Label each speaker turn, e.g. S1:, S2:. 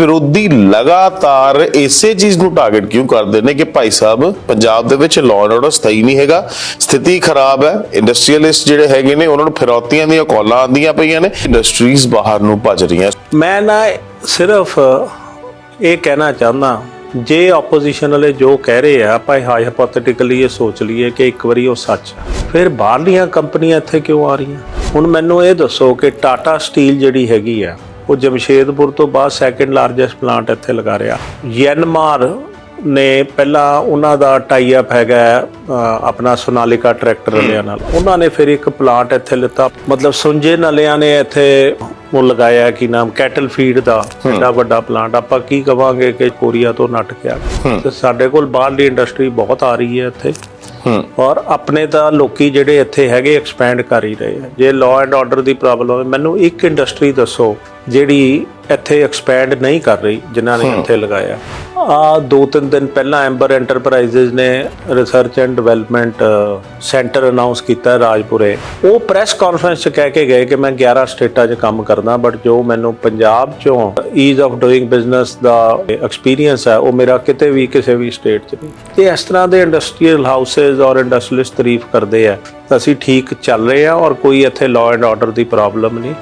S1: ਵਿਰੋਧੀ ਲਗਾਤਾਰ ਇਸੇ ਚੀਜ਼ ਨੂੰ ਟਾਰਗੇਟ ਕਿਉਂ ਕਰਦੇ ਨੇ ਕਿ ਭਾਈ ਸਾਹਿਬ, ਪੰਜਾਬ ਦੇ ਵਿੱਚ ਲਾਅ ਐਂਡ ਆਰਡਰ ਸਥਾਈ ਨਹੀਂ ਹੈਗਾ, ਸਥਿਤੀ ਖਰਾਬ ਹੈ ਇੰਡਸਟਰੀਅਲਿਸਟ ਜਿਹੜੇ ਹੈਗੇ ਨੇ, ਉਹਨਾਂ ਨੂੰ ਫਿਰੌਤੀਆਂ ਦੀਆਂ ਕਾਲਾਂ ਆਉਂਦੀਆਂ ਪਈਆਂ ਨੇ ਇੰਡਸਟਰੀਜ਼ ਬਾਹਰ ਨੂੰ ਭੱਜ ਰਹੀਆਂ
S2: ਮੈਂ ਨਾ ਸਿਰਫ ਇਹ ਕਹਿਣਾ ਚਾਹੁੰਦਾ, ਜੇ ਆਪੋਜੀਸ਼ਨ ਵਾਲੇ ਜੋ ਕਹਿ ਰਹੇ ਆ, ਆਪਾਂ ਹਾਈਪੋਥੈਟਿਕਲੀ ਇਹ ਸੋਚ ਲਈਏ ਕਿ ਇੱਕ ਵਾਰੀ ਉਹ ਸੱਚ ਫਿਰ ਬਾਹਰਲੀਆਂ ਕੰਪਨੀਆਂ ਇੱਥੇ ਕਿਉਂ ਆ ਰਹੀਆਂ? ਹੁਣ ਮੈਨੂੰ ਇਹ ਦੱਸੋ ਕਿ ਟਾਟਾ ਸਟੀਲ ਜਿਹੜੀ ਹੈਗੀ ਆ ਉਹ ਜਮਸ਼ੇਦਪੁਰ ਤੋਂ ਬਾਅਦ ਸੈਕੰਡ ਲਾਰਜੈਸਟ ਪਲਾਂਟ ਇੱਥੇ ਲਗਾ ਰਿਹਾ। ਯੈਨਮਾਰ ਨੇ ਪਹਿਲਾਂ ਉਹਨਾਂ ਦਾ ਟਾਈ ਅਪ ਹੈਗਾ ਆਪਣਾ ਸੋਨਾਲਿਕਾ ਟਰੈਕਟਰ ਵਾਲਿਆਂ ਨਾਲ। ਉਹਨਾਂ ਨੇ ਫਿਰ ਇੱਕ ਪਲਾਂਟ ਇੱਥੇ ਲਿੱਤਾ। ਮਤਲਬ ਸੁੰਜੇ ਨਲਿਆਂ ਨੇ ਇੱਥੇ ਉਹ ਲਗਾਇਆ ਕੀ ਨਾਮ ਕੈਟਲ ਫੀਡ ਦਾ ਐਡਾ ਵੱਡਾ ਪਲਾਂਟ ਆਪਾਂ ਕੀ ਕਵਾਂਗੇ ਕਿ ਕੋਰੀਆ ਤੋਂ ਨੱਟ ਕੇ ਆ। ਗਿਆ ਤੇ ਸਾਡੇ ਕੋਲ ਬਾਹਰਲੀ ਇੰਡਸਟਰੀ ਬਹੁਤ ਆ ਰਹੀ ਹੈ ਇੱਥੇ। ਔਰ ਆਪਣੇ ਤਾਂ ਲੋਕੀ ਜਿਹੜੇ ਇੱਥੇ ਹੈਗੇ ਐਕਸਪੈਂਡ ਕਰ ਹੀ ਰਹੇ ਆ। ਜੇ ਲਾਅ ਐਂਡ ਆਰਡਰ ਦੀ ਪ੍ਰੋਬਲਮ ਹੈ ਮੈਨੂੰ ਇੱਕ ਇੰਡਸਟਰੀ ਦੱਸੋ ਜਿਹੜੀ ਇੱਥੇ ਐਕਸਪੈਂਡ ਨਹੀਂ ਕਰ ਰਹੀ ਜਿਨ੍ਹਾਂ ਨੇ ਇੱਥੇ ਲਗਾਇਆ। ਆ ਦੋ ਤਿੰਨ ਦਿਨ ਪਹਿਲਾਂ ਐਂਬਰ ਐਂਟਰਪ੍ਰਾਈਜ਼ਸ ਨੇ research and development centre announce ਕੀਤਾ ਰਾਜਪੁਰੇ। ਉਹ ਪ੍ਰੈਸ ਕਾਨਫਰੰਸ 'ਚ ਕਹਿ ਕੇ ਗਏ ਕਿ ਮੈਂ 11 ਸਟੇਟਾਂ 'ਚ ਕੰਮ ਕਰਦਾ ਬਟ ਜੋ ਮੈਨੂੰ ਪੰਜਾਬ 'ਚੋਂ ਈਜ਼ ਆਫ ਡੂਇੰਗ ਬਿਜ਼ਨਸ ਦਾ ਐਕਸਪੀਰੀਅੰਸ ਹੈ, ਉਹ ਮੇਰਾ ਕਿਤੇ ਵੀ ਕਿਸੇ ਵੀ ਸਟੇਟ 'ਚ ਨਹੀਂ। ਤੇ ਇਸ ਤਰ੍ਹਾਂ ਦੇ ਇੰਡਸਟਰੀਅਲ ਹਾਊਸਸ ਔਰ ਇੰਡਸਟਰੀਅਲਿਸਟ ਤਾਰੀਫ ਕਰਦੇ ਆ। ਤਾਂ ਅਸੀਂ ਠੀਕ ਚੱਲ ਰਹੇ ਆ ਔਰ ਕੋਈ ਇੱਥੇ ਲਾਅ ਐਂਡ ਆਰਡਰ ਦੀ ਪ੍ਰੋਬਲਮ ਨਹੀਂ।